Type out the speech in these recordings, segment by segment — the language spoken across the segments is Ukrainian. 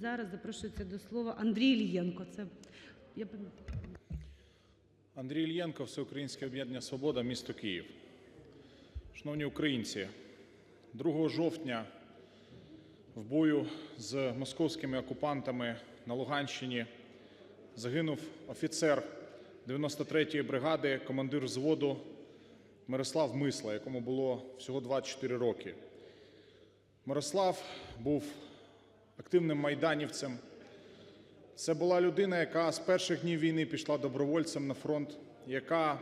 Зараз запрошується до слова Андрій Іллєнко. Це я. Андрій Ільєнко, Всеукраїнське об'єднання Свобода, місто Київ. Шановні українці, 2 жовтня в бою з московськими окупантами на Луганщині загинув офіцер 93-ї бригади, командир взводу Мирослав Мисла, якому було всього 24 роки. Мирослав був активним майданівцем, це була людина, яка з перших днів війни пішла добровольцем на фронт, яка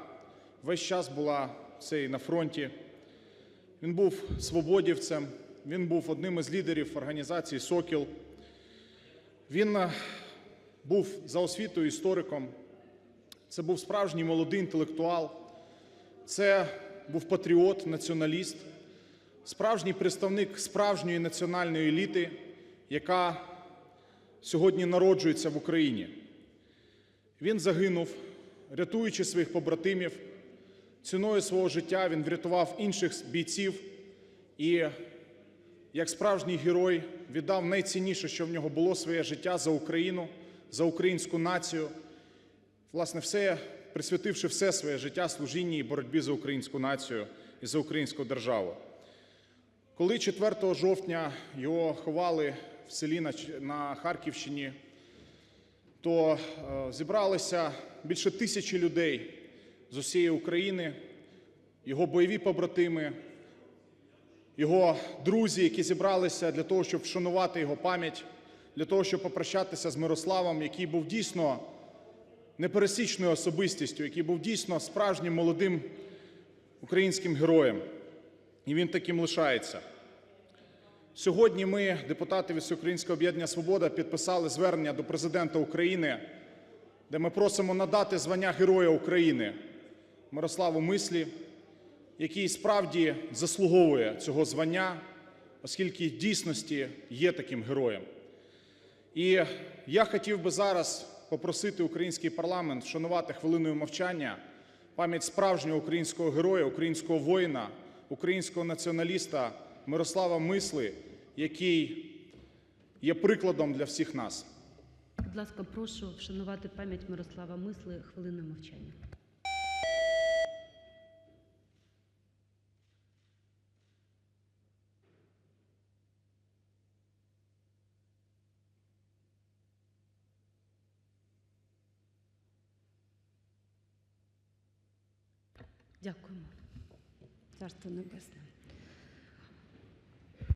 весь час була цей на фронті. Він був свободівцем, він був одним із лідерів організації Сокіл. Він е, був за освітою істориком. Це був справжній молодий інтелектуал. Це був патріот, націоналіст, справжній представник справжньої національної еліти, яка сьогодні народжується в Україні. Він загинув, рятуючи своїх побратимів. Ціною свого життя він врятував інших бійців і, як справжній герой, віддав найцінніше, що в нього було своє життя за Україну, за українську націю, власне, все, присвятивши все своє життя служінні і боротьбі за українську націю і за українську державу. Коли 4 жовтня його ховали в селі на, Харківщині, то е, зібралися більше тисячі людей з усієї України, його бойові побратими, його друзі, які зібралися для того, щоб вшанувати його пам'ять, для того, щоб попрощатися з Мирославом, який був дійсно непересічною особистістю, який був дійсно справжнім молодим українським героєм. І він таким лишається. Сьогодні ми, депутати Всеукраїнського об'єднання Свобода, підписали звернення до президента України, де ми просимо надати звання Героя України Мирославу Мислі, який справді заслуговує цього звання, оскільки в дійсності є таким героєм. І я хотів би зараз попросити український парламент вшанувати хвилиною мовчання пам'ять справжнього українського героя, українського воїна, українського націоналіста Мирослава Мисли, який є прикладом для всіх нас. Будь ласка, прошу вшанувати пам'ять Мирослава Мисли хвилиною мовчання. Дякуємо. Царство Небесне.